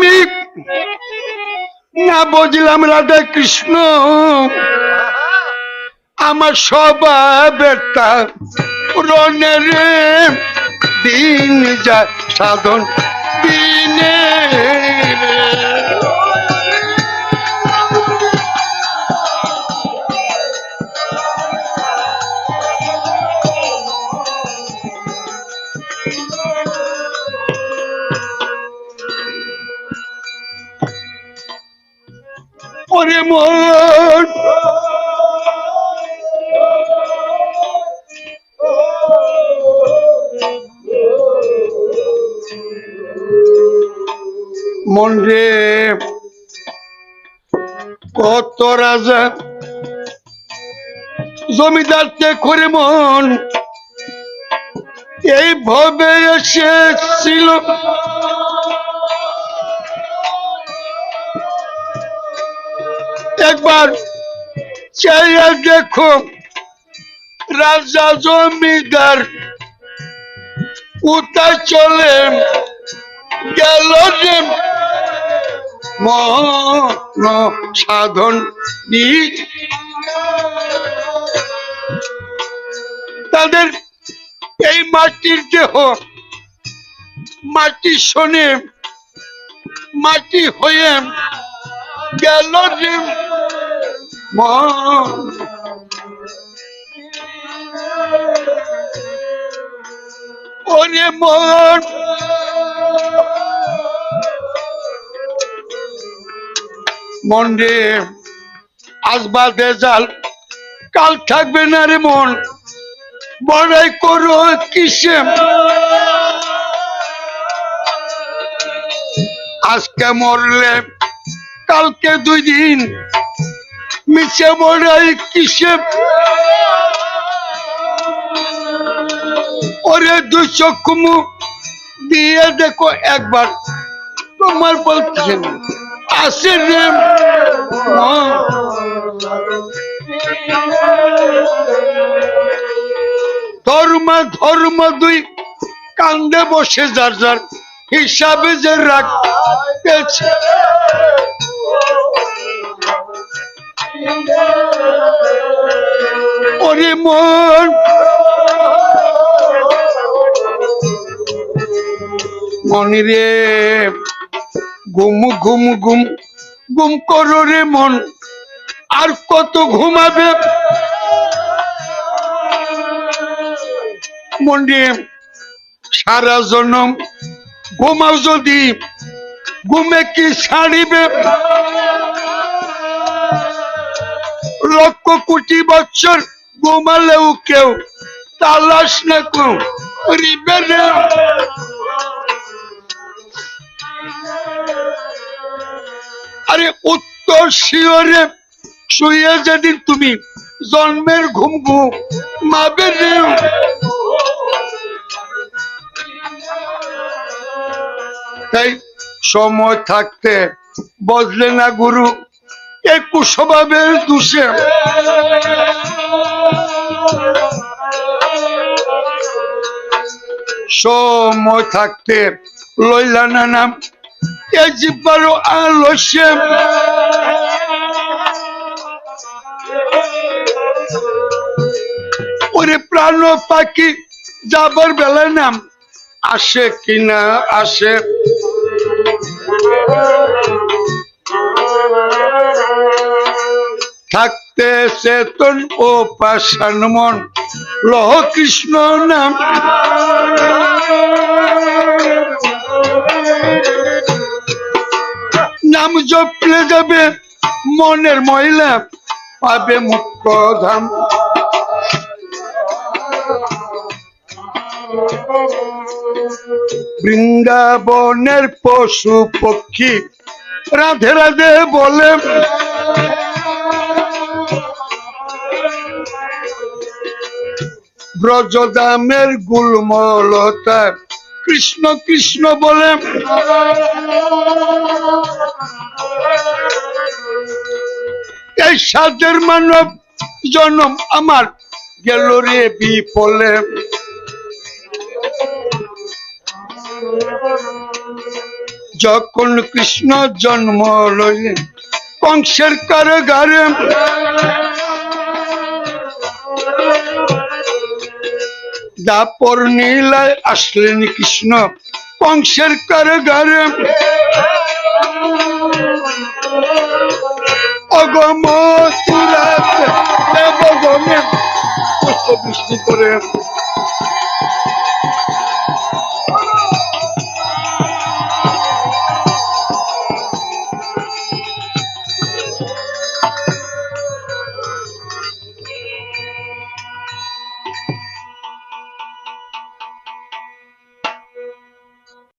আমি না বুঝলাম রাধা কৃষ্ণ। আমার সবাবেরটা রণের দিন যা সাধন দিনে। ওরে মন। কত রাজা জমিদারতে করে মন। এই এইভাবে এসেছিল একবার চাইয়া দেখো রাজা জমিদার কোথায় চলে গেল যে মন সাধন তাদের এই মাটির দেহ, মাটি শোনে, মাটি হয়ে গেল মন ওরে মন মন রে আজ বাদে জাল কাল থাকবে না রে মন বড়াই করো কিসে আজকে মরলে কালকে দুই দিন মিছে বড়াই কিসে? ওরে দুই চক্ষু দিয়ে দেখো একবার। তোমার বলছে আসে রে। ধর্ম ধর্ম দুই কান্দে বসে যার যার হিসাবে যে রাখতেছে ওরে মন। মনি রে ঘুম ঘুম ঘুম ঘুম করো রে মন। আর কত ঘুমাবে? মন্ডি সারা জনম ঘুমাও যদি। ঘুমে কি ছাড়িবে? লক্ষ কোটি বছর ঘুমালেও কেউ তালাশ না কেউ আরে উত্তর শিওরে শুয়ে যেদিন তুমি জন্মের ঘুম ঘুম মাবে তাই সময় থাকতে বদলে না গুরু এই কুস্বভাবের দোষে সময় থাকতে লইলা না নাম, এ জিব্বারও আলস্যে ওরে প্রাণ পাখি, যাবার বেলা নাম, আসে কিনা আসে? থাকতে চেতন ও পাষাণ মন। লহ কৃষ্ণ নাম। নাম জপলে যাবে মনের মহিলা পাবে মুক্ত ধাম। বৃন্দাবনের পশু পক্ষী রাধে রাধে বলে ব্রজদামের গুলমলতা কৃষ্ণ কৃষ্ণ বলে। এই সাদের মানব জন্ম আমার গেল রে বিফলে। যখন কৃষ্ণ জন্ম লইলেন, কংসের কারাগারে দাপর নীলায় আসলেন কৃষ্ণ কংসের কারাগারে। অগমতুরাতে দেবগণে পুষ্প বৃষ্টি করে।